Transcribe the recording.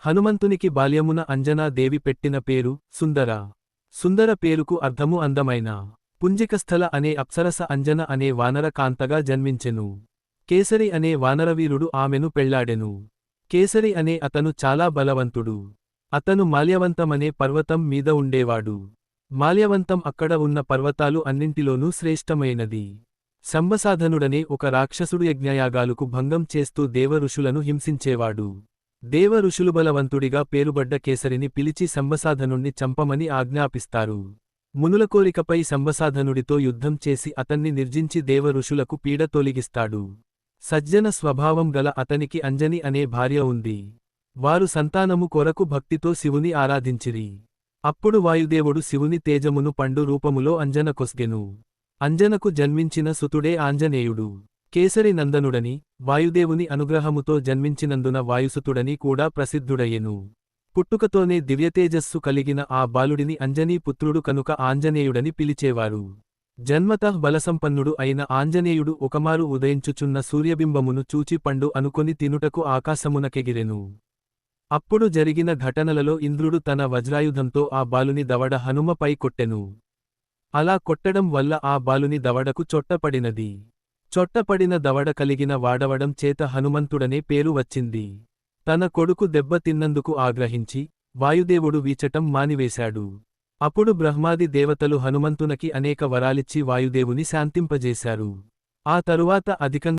హనుమంతునికి బాల్యమున అంజనా దేవి పెట్టిన పేరు సుందర. సుందర పేరుకు అర్థము అందమైన. పుంజికస్థల అనే అప్సరస అంజన అనే వానర కాంతగా జన్మించెను. కేసరి అనే వానరవీరుడు ఆమెను పెళ్ళాడెను. కేసరి అనే అతను చాలా బలవంతుడు. అతను మాల్యవంతమనే పర్వతం మీద ఉండేవాడు. మాల్యవంతం అక్కడ ఉన్న పర్వతాలు అన్నింటిలోనూ శ్రేష్టమైనది. శంభసాధనుడనే ఒక రాక్షసుడు యజ్ఞయాగాలకు భంగం చేస్తూ దేవ ఋషులను హింసించేవాడు. దేవ ఋషులుబలవంతుడిగా పేరుబడ్డ కేసరిని పిలిచి సంబసాధనుణ్ణి చంపమని ఆజ్ఞాపిస్తారు. మునుల కోరికపై సంబసాధనుడితో యుద్ధం చేసి అతన్ని నిర్జించి దేవ ఋషులకు పీడ తొలగిస్తాడు. సజ్జన స్వభావం గల అతనికి అంజని అనే భార్య ఉంది. వారు సంతానము కొరకు భక్తితో శివుని ఆరాధించిరి. అప్పుడు వాయుదేవుడు శివుని తేజమును పండు రూపములో అంజనకొస్గెను అంజనకు జన్మించిన సుతుడే ఆంజనేయుడు. కేసరి నందనుడని వాయుదేవుని అనుగ్రహముతో జన్మించినందున వాయుసుతుడని కూడా ప్రసిద్ధుడయ్యెను. పుట్టుకతోనే దివ్యతేజస్సు కలిగిన ఆ బాలుడిని అంజనీ పుత్రుడు కనుక ఆంజనేయుడని పిలిచేవారు. జన్మతః బలసంపన్నుడు అయిన ఆంజనేయుడు ఒకమారు ఉదయించుచున్న సూర్యబింబమును చూచి పండు అనుకొని తినుటకు ఆకాశమునకెగిరెను. అప్పుడు జరిగిన ఘటనలలో ఇంద్రుడు తన వజ్రాయుధంతో ఆ బాలుని దవడ హనుమపై కొట్టెను. అలా కొట్టడం వల్ల ఆ బాలుని దవడకు చొట్టపడినది. చొట్టపడిన దవడ కలిగిన వాడవడం చేత హనుమంతుడనే పేరు వచ్చింది. తన కొడుకు దెబ్బతిన్నందుకు ఆగ్రహించి వాయుదేవుడు వీచటం మానివేశాడు. అప్పుడు బ్రహ్మాది దేవతలు హనుమంతునకి అనేక వరాలిచ్చి వాయుదేవుని శాంతింపజేశారు. ఆ తరువాత అధికంగా